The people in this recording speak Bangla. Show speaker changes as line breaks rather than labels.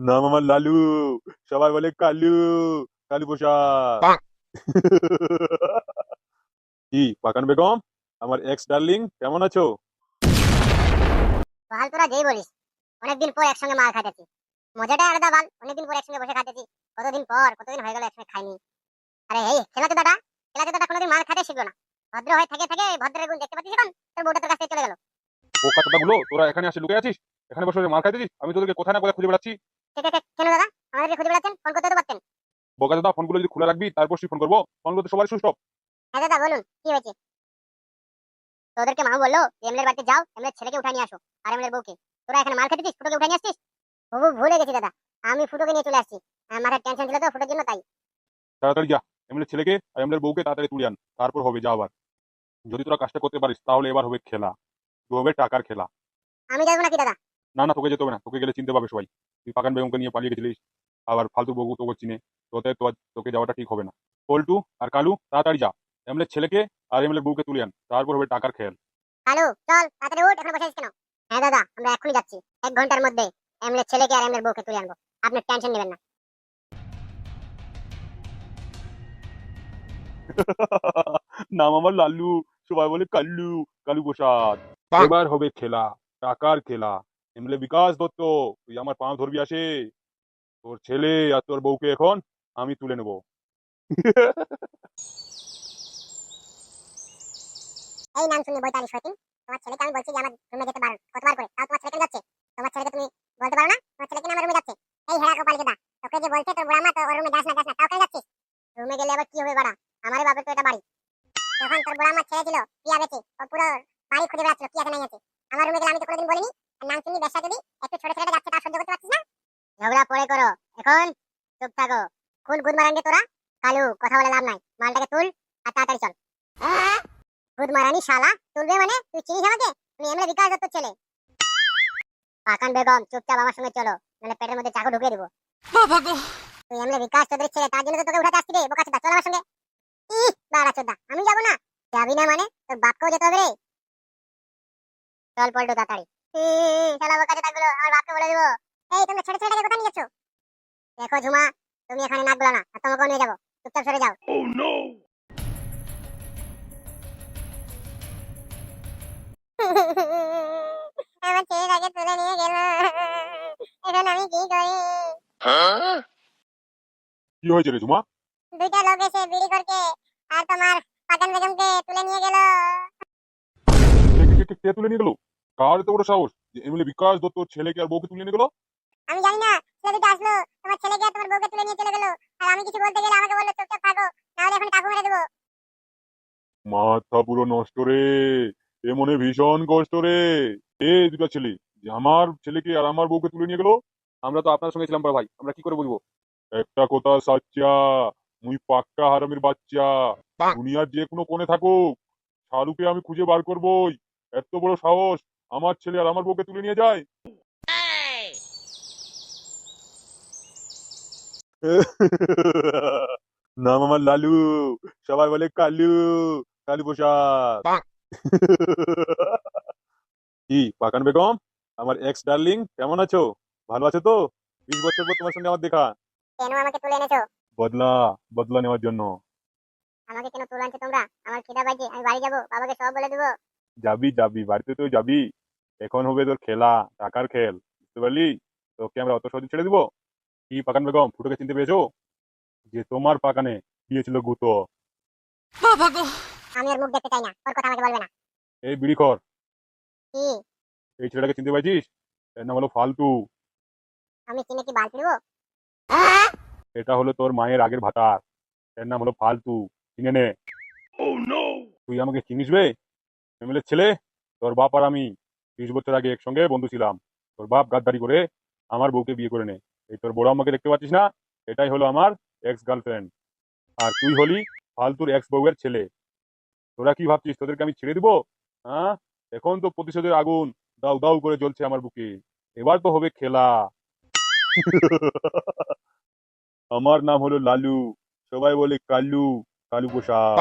নাম আমার লালু সবাই বলে কালু কালু প্রসাদ কি পাকান বেগম আমার এক্স ডার্লিং কেমন আছো
বাল তোরা যেই বলিস অনেকদিন পর একসঙ্গে মার খাইতেছি মজাটাই আলাদা বাল অনেকদিন পর একসঙ্গে বসে খাইতেছি কতদিন পর কতদিন হয়ে গেল একসঙ্গে খাইনি। আরে এই খেলাতে দাদা। খেলাতে দাদা কোনোদিন মার খাইতে শিখলো না। ভদ্র হয়ে থেকে থেকে ভদ্রের গুণ দেখতে পাচ্ছিস এখন? তোর বউটা তোর কাছ থেকে চলে গেল।
বোকা গুলো তোরা এখানে আসে লুকে আছিস? এখানে বসে মার খাইতেছিস আমি তোদেরকে কোথায় না কোথায় খুঁজে বেড়াচ্ছি?
কেন দাদা? আমাদেরকে খুঁজে বেড়াচ্ছেন? ফোন করতে তো পারতেন।
বোকা দাদা ফোনগুলো যদি খোলা রাখবি তারপর ফোন করব। সবারই
হ্যাঁ দাদা বলুন কি হয়েছে? তোদেরকে মা বলল এমলের বাড়িতে যাও এমলের ছেলেকে উঠাই নিয়ে আসো আর এমলের বউকে। তোরা এখানে মার খেতেছিস ফুটোকে উঠাই নিয়ে আসছিস বাবু ভুলে গেছি দাদা আমি ফুটোকে নিয়ে চলে আসছি। টেনশন ছিল তো ফুটোর জন্য তাই।
তাড়াতাড়ি যা ছেলেকে আর বউকে তাড়াতাড়ি তুলে আন তারপর হবে যা আবার যদি তোরা কাজটা করতে পারিস তাহলে এবার হবে খেলা। হবে টাকার খেলা।
আমি যাব নাকি দাদা?
না না তোকে যেতে হবে না। তোকে গেলে চিনতে পারবে সবাই। তুই পাকান বেগমকে নিয়ে পালিয়ে গেছিলিস আবার ফালতু বউ তোকে চিনে। তোতে তো তোকে যাওয়াটা ঠিক হবে না। পল্টু আর কালু তাড়াতাড়ি যা। এমএলএ ছেলেকে আর এমএলএ বউকে তুলে আন। তারপর হবে টাকার খেল
কালু চল তাড়াতাড়ি উঠ এখন বসে আছিস কেন? হ্যাঁ দাদা আমরা এখনই যাচ্ছি। এক ঘণ্টার মধ্যে এমলের ছেলেকে আর এমলের বউকে তুলে আনব। আপনি টেনশন নেবেন না।
নাম আমার লাল্লু সবাই বলে কাল্লু কালু প্রসাদ। এবার হবে খেলা টাকার খেলা। এমএলএ বিকাশ দত্ত, তুই আমার পাঁচ ধরবি আসে। তোর ছেলে আর তোর বউকে এখন আমি তুলে নেব।
এই নাম শুনে বইতালি সতীন, তোমার ছেলেকে আমি বলছি যে আমার রুমে যেতে পারো কতবার করে, তাও তোমার ছেলে কেন যাচ্ছে? তোমার ছেলেকে তুমি বলতে পারো না? তোমার ছেলে কিনা আমার রুমে যাচ্ছে? এই হেরা কপালি দা, তোকে যে বলছে তোর বুড়া মা তো ওর রুমে যাস না যাস না, তাও কেন যাচ্ছিস? রুমে গেলে আবার কি হবে বাড়া? আমারই বাপের তো এটা বাড়ি। যখন তোর বুড়া মা ছেড়ে ছিল পিয়া বেঁচে ও পুরো বাড়ি খুঁজে বেড়াচ্ছিল, কি আছে নাই আছে? আমার রুমে গেলে আমি তো কোনোদিন বলিনি? বেশা যদি একটু ছোট যাচ্ছে তা সহ্য করতে পারছিস না? ঝগড়া করো। এখন চুপ থাকো। কোন গুদ তোরা? কালু কথা বলে লাভ নাই। মালটাকে তুল আর তাড়াতাড়ি চল। গুদ মারানি শালা। তুলবে মানে? তুই চিনিস আমাকে? তুমি এমএলএ বিকাশ দত্ত ছেলে। পাকান বেগম চুপচাপ আমার সঙ্গে চলো। নাহলে পেটের মধ্যে চাকু ঢুকিয়ে দিব।
বাবা গো।
তুই এমএলএ বিকাশ চৌধুরীর ছেলে তার জন্য তো তোকে উঠাতে আসছি রে বোকা চোদা চল আমার সঙ্গে। বাড়া চোদা আমি যাব না? যাবি না মানে? তোর বাপকেও যেতে হবে রে। চল পল্টু তাড়াতাড়ি। হুম, শালা বোকা চোদা আমার বাপকে বলে দিব। এই তোমরা ছোট ছেলেটাকে কোথায় নিয়ে যাচ্ছ? দেখো ঝুমা তুমি এখানে নাকগুলো না আর তোমাকেও নিয়ে যাব। চুপচাপ সরে যাও। আমার ছেলেটাকে তুলে নিয়ে গেল। এখন আমি কি করি?
কি হয়েছে রে ঝুমা?
দুইটা লোক এসে বিড়ি করকে আর তোমার পাকান বেগমকে তুলে নিয়ে গেল।
কে তুলে নিয়ে গেল? কার এত বড় সাহস? যে এমএলএ বিকাশ দত্ত ছেলেকে আর বউকে তুলে নিয়ে গেল?
আমি জানি না ছেলে দুটো আসলো তোমার ছেলেকে আর তোমার বউকে তুলে নিয়ে চলে গেল। আর আমি কিছু বলতে গেলে আমাকে বলল চুপচাপ থাকো নাহলে এখন টাকু মেরে দেবো।
মাথা পুরো নষ্ট রে এ মনে ভীষণ কষ্ট রে। এ দুটা ছেলে যে আমার ছেলেকে আর আমার বউকে তুলে নিয়ে গেল আমরা তো আপনার সঙ্গে ছিলাম বড় ভাই আমরা কি করে বলব? একটা কথা সাচ্চা মুই পাক্কা হারামির বাচ্চা। দুনিয়ার যে কোনো কোণে থাকুক শাহরুখকে আমি খুঁজে বার করবই। এত বড় সাহস আমার ছেলে আর আমার বউকে তুলে নিয়ে যায়। নাম আমার লালু সবাই বলে কালু কালু প্রসাদ। কি পাকান বেগম আমার এক্স ডার্লিং কেমন আছো? ভালো আছো তো? বিশ বছর পর তোমার সঙ্গে আমার দেখা।
কেন আমাকে তুলে এনেছো?
বদলা বদলা নেওয়ার জন্য।
আমাকে কেন তুলে আনছো তোমরা? আমার খিদা পাইছে আমি বাড়ি যাব বাবাকে সব বলে দেবো।
যাবি যাবি বাড়িতে তো যাবি। এখন হবে তোর খেলা টাকার খেল বুঝতে পারলি? তোকে আমরা অত সহজে ছেড়ে দিব? কি পাকান বেগম ফুটোকে চিনতে পেরেছ? যে তোমার পাকানে দিয়েছিল গুতো।
বাবা গো
আমি আর মুখ দেখতে চাই না ওর কথা আমাকে বলবে না।
এই বিড়ি কর
কি?
এই ছেলেটাকে চিনতে পারছিস? এর নাম হলো ফালতু।
আমি চিনে কি বাল ফিরবো?
এটা হলো তোর মায়ের আগের ভাতার এর নাম হলো ফালতু। চিনে নে। তুই আমাকে চিনিস বে? এমএলএ ছেলে? তোর বাপ আর আমি। ত্রিশ বছর আগে একসঙ্গে বন্ধু ছিলাম। তোর বাপ গাদ্দারি করে আমার বউকে বিয়ে করে নে। এই তোর বড় আমাকে দেখতে পাচ্ছিস না? এটাই হলো আমার এক্স গার্লফ্রেন্ড আর তুই হলি ফালতুর এক্স বউয়ের ছেলে। তোরা কি ভাবছিস? তোদেরকে আমি ছেড়ে দিব? হ্যাঁ এখন তো প্রতিশোধের আগুন দাউ দাউ করে জ্বলছে আমার বুকে। এবার তো হবে খেলা। আমার নাম হলো লালু। সবাই বলে কালু কালু প্রসাদ।